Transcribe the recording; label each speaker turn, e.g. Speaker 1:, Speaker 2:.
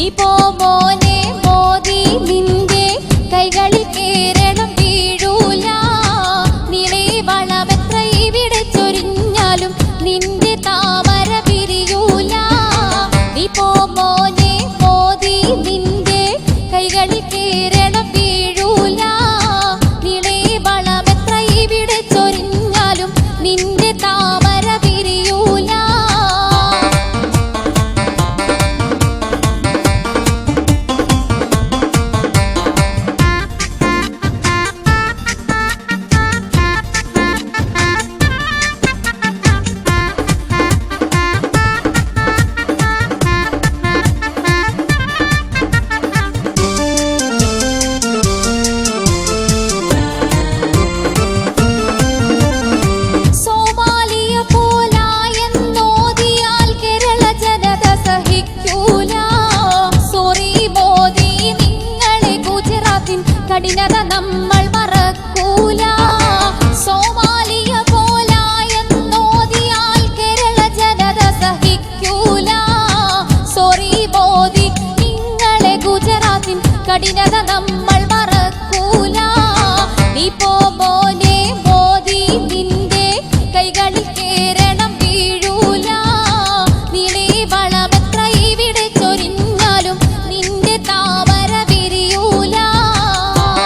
Speaker 1: നീ പോ മോനെ മോദി നിന്റെ കൈകളിൽ കേരളം വീഴൂല. നീളെ വളമെത്ര ഇവിടെ ചൊരിഞ്ഞാലും നിന്റെ താമര പിരിയൂല നീ പോ മോനെ മോദി നിന്റെ കൈകളിൽ കേരളം കഠിനത നമ്മൾ മറക്കൂല. സോമാലിയ കേരള ജനത സോറി മോദി നിങ്ങളെ നമ്മൾ